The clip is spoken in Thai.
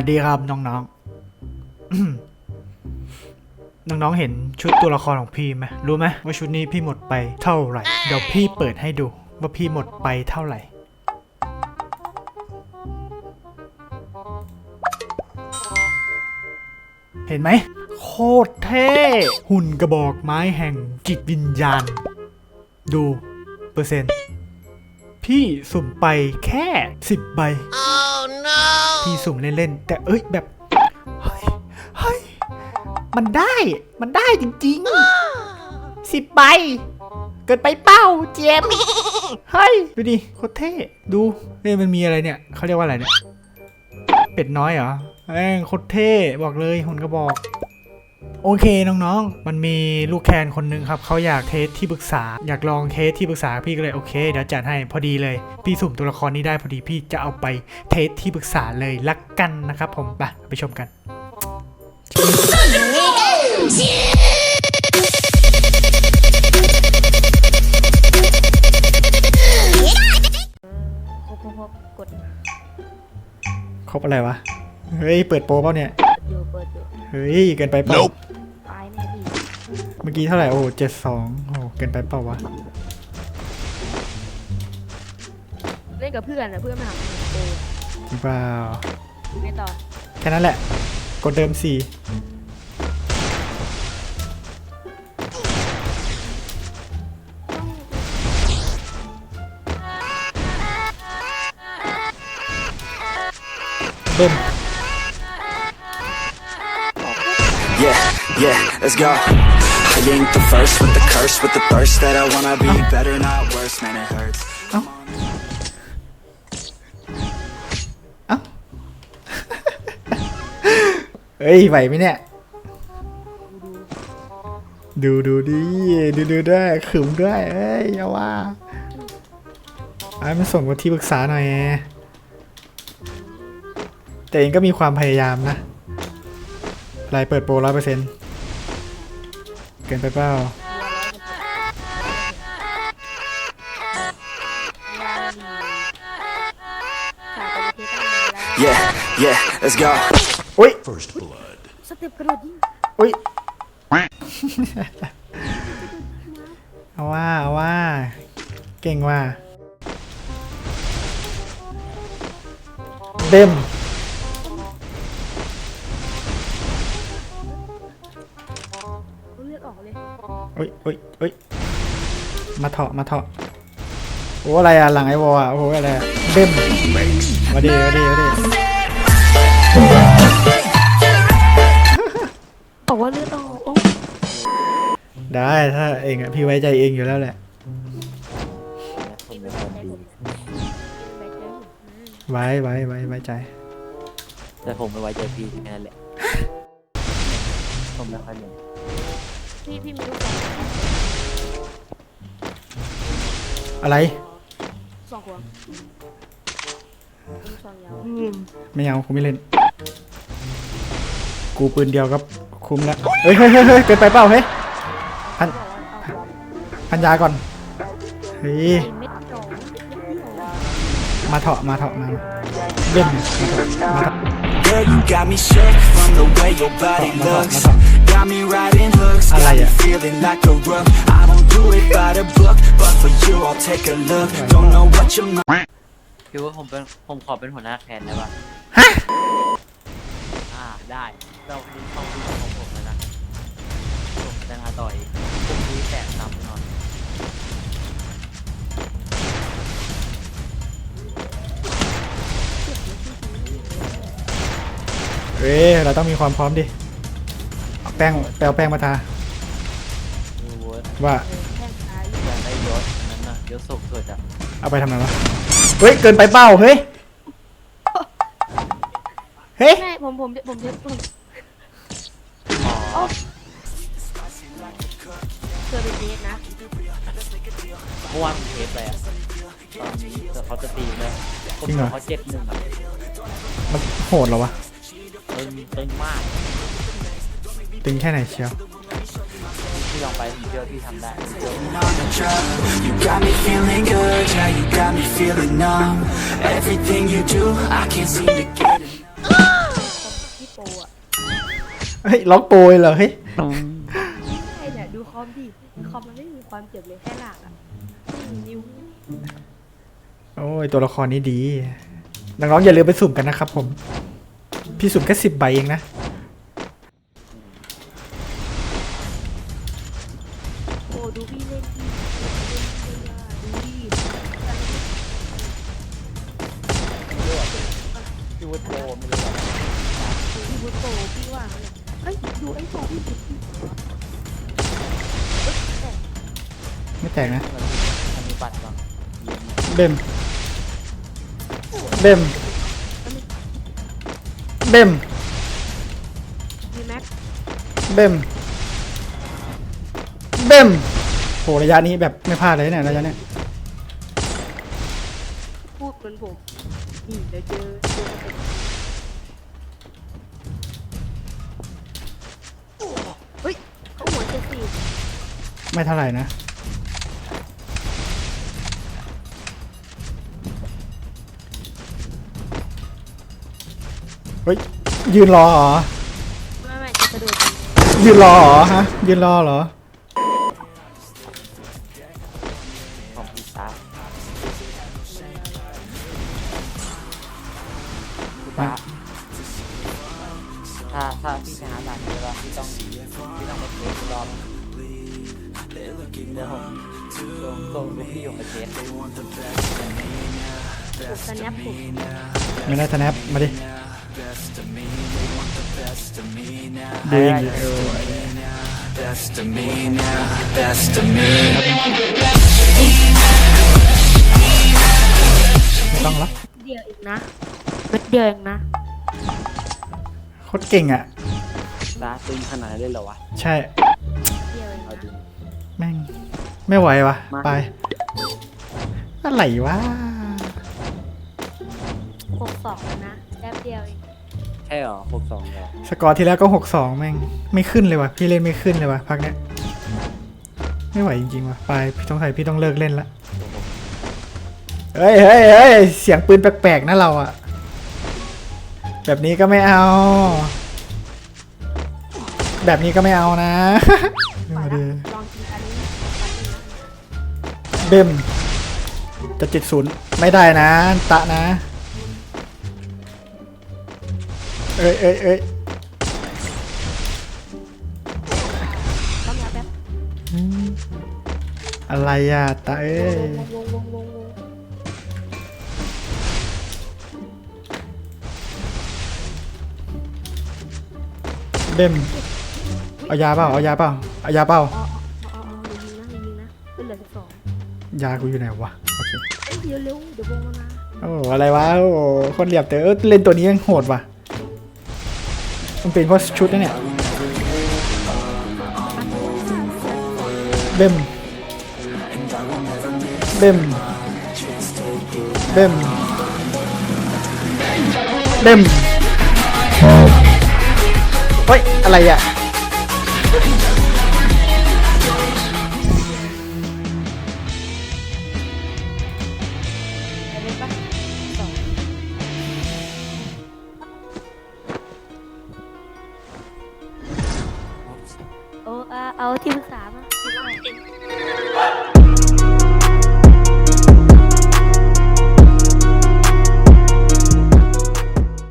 วัสดีครับน้องๆ น้องๆ เห็นชุดตัวละครของพี่ไหมรู้ไหมว่าชุดนี้พี่หมดไปเท่าไหร่ เดี๋ยวพี่เปิดให้ดู ว่าพี่หมดไปเท่าไหร่ เห็นไหม โคตรเท่ หุ่นกระบอกไม้แห่งจิตวิญญาณ ดูเปอร์เซ็นต์ พี่สุ่มไปแค่สิบใบ พี่สุ่มเล่นๆ แต่เอ้ยแบบ เฮ้ยเฮ้ยมันได้ มันได้จริงๆสิบใบ เกิดไปเป้าเจมส์เฮ้ย ดูดิโคตรเท่ ดูเอ้ยมันมีอะไรเนี่ยเขาเรียกว่าอะไรเนี่ย เป็ดน้อยเหรอแม่งโคตรเท่ บอกเลยหุ่นกระบอก โอเคน้องๆ มันมีลูกแคนคนหนึงครับเขาอยากเทสที่ปรึกษา อยากลองเทสที่ปรึกษาพี่ก็เลยโอเคเดี๋ยวจัดให้พอดีเลย พี่สุ่มตัวละครนี้ได้พอดีพี่จะเอาไปเทสที่ปรึกษาเลยลักกันนะครับผมไปไปชมกันครบครบครบกดครบอะไรวะ เฮ้ย เปิดโปรเปล่าเนี่ย เปิดอยู่เปิดอยู่เฮ้ยเกินไปเปล่าตายแน่พี่เมื่อกี้เท่าไหร่โอ้เจ็ดสองโอ้เกินไปเปล่าวะเล่นกับเพื่อนนะเพื่อนมาหาผมโอ้จริงเปล่าไม่ต่อแค่นั้นแหละ กดเดิมสี่เบิ้ม Yeah, yeah, let's go. I ain't the first with the curse, with the thirst that I wanna be better, not worse, man, it hurts. เอ้าเอ้า เฮ้ยไหวไหมเนี่ย ดูดูดิดูดูด้วยขึมด้วยเอ้ยอย่าว่าไอ้มันส่งมาที่ปรึกษาหน่อยแต่เองก็มีความพยายามนะ อะไรเปิดโปรร้อยเปอร์เซ็นต์เกินไปเปล่าขาดไปเทสตั้งนานแล้ว Yeah, yeah, let's go. อุ้ยสเต็ปกระโดดยิงอุ้ยเอาว่าเอาว่า เก่งว่าเดม อุ้ยอุ้ยอุ้ยมาเถาะมาเถาะโอ้อะไรอะหลังไอวอลอะโอ้โหอะไรอะเดมมาดีมาดีมาดีบอกว่าเลือดออกโอ้ได้ถ้าเองอะพี่ไว้ใจเองอยู่แล้วแหละพี่ไม่เป็นดีไปเจอไว้ไว้ไว้ไว้ใจ แต่ผมไม่ไว้ใจพี่แค่นั้นแหละผมไม่ค่อยเล่น พี่พี่มีลูกสองอะไร สองขวงลูกสองยาวไม่เอากูไม่เล่น กูปืนเดียวก็คุ้มแล้วเฮ้ยเฮ้ยเฮ้ยเฮ้ยเกินไปเปล่าเฮ้ยพันบอกว่าเอาพันยาก่อนเฮ้ยเม็ดโจมาเถาะมาเถาะมาเล่นมาเถาะมาเถาะ Girl, you got me shook from the way your body looks. Got me riding hooks, got me feeling like a rook. I don't do it by the book, but for you, I'll take a look. Don't know what your mind. พี่ว่าผมเป็นผมขอเป็นหัวหน้าแคนได้ปะฮะอ่าได้เราดูช่องดูของผมแล้วนะผมจะหาต่อยพรุ่งนี้แตกซ้ำแน่นอน เอ้ยเราต้องมีความพร้อมดิเอาแป้งแปลวแป้งมาทาดูเวิร์ดว่าแข้งซ้ายอยากได้ยศนั้นน่ะยศสูงสุดอะเอาไปทำไมวะเฮ้ยเกินไปเปล่าเฮ้ยเฮ้ย แม่ผมผมผมผมผมอ๋อเคยไปเทสนะเมื่อวานผมเทสไปอะตอนนี้แต่เขาจะตีมเลยผมจริงเหรอ เขาเจ็ดหนึ่งอะมันโหดเหรอวะ ตึงตึงมากตึงแค่ไหนเชียว พี่ลองไปผมเชื่อพี่ทำได้ผมเชื่อ on the drug. You got me feeling good, yeah, you got me feeling numb. Everything you do, I can't seem to get it. โปรอะเฮ้ย ล็อกโปรยเหรอเฮ้ย ใช่เนี่ยดูคอมดิคอมมันไม่มีความเจ็บเลยแค่หลักอะไม่มีนิ้วโอ้ย ตัวละครนี้ดี น้องๆอย่าลืมไปสุ่มกันนะครับผม พี่สุ่มแค่สิบใบเองนะ โอ้ดูพี่เล่นดิเล่นดิดูดิยูวโปรไม่รู้ว่าดูพี่บุโตพี่ว่าเอ้ยดูไอ้โปรพี่บุพี่เอ้ยแต่ไม่แตกนะมันมีบัตรบ้างเบมเบม เบมมีแม็กเบมเบมโหระยะนี้แบบไม่พลาดเลยเนี่ยระยะเนี้ยพูดเหมือนผมนี่เดี๋ยวเจอเจอกันเฮ้ยเขาหัวเจ็ดสี่ไม่เท่าไหร่นะ ฮ้ยยืนรอเหรอ ไม่ไม่จะกระโดดยิงยืนรอเหรอฮะ ยืนรอเหรอ ของปีศาจคุณตาถ้าถ้าพี่ชนะด่านนี้แล้วพี่ต้องพี่ต้องมาเทสรอบเดี๋ยวผมส่งส่งลูกพี่อยู่มาเทสผมสแนปผมไม่ได้สแนปมาดิ ดูยิงดิเออ Best of me now, best of me. ไม่ต้องละเดียวเองนะเม็ดเดียวเองนะ โคตรเก่งอะร้านตึงขนาดนั้นเลยเหรอวะใช่ เดียวเองเอานะดูแม่ง ไม่ไหววะมา ไป อะไรวะ หกสองแล้วนะแป๊บเดียวเอง ใช่เหรอหกสองเหรอสกอร์ที่แล้วก็หกสองแม่งไม่ขึ้นเลยวะพี่เล่นไม่ขึ้นเลยวะพักเนี้ยไม่ไหวจริงๆวะไปพี่ต้องใส่พี่ต้องเลิกเล่นละเฮ้ยเฮ้ยเฮ้ยเสียงปืนแปลกๆนะเราอะแบบนี้ก็ไม่เอา แบบนี้ก็ไม่เอานะปล่อยมาละดูลองกินอันนี้อันนี้นะเบมจะจิตศูนย์ไม่ได้นะ ตะนะ เอ้ยเอ้ยเอ้ยต้องยาแป๊บอืมอะไรอะตะเอ้ยวงวงวงวงวงเบมเอายาเปล่าเอายาเปล่าเอายาเปล่าอ๋ออ๋ออ๋ออ๋ออย่ายิงนะอย่ายิงนะเป็นเหลือสิบสองยากูอยู่ไหนวะโอเคเอ้ยเดี๋ยวเร็วเดี๋ยววงมันมาโอ้อะไรวะโอ้คนเหลียบแต่เออเล่นตัวนี้ยังโหดว่ะ มันเป็นเพราะชุดนะเนี่ยเบมเบมเบมเบมเฮ้ย อะไรอะ โอ้เอาเอาที่ปรึกษามา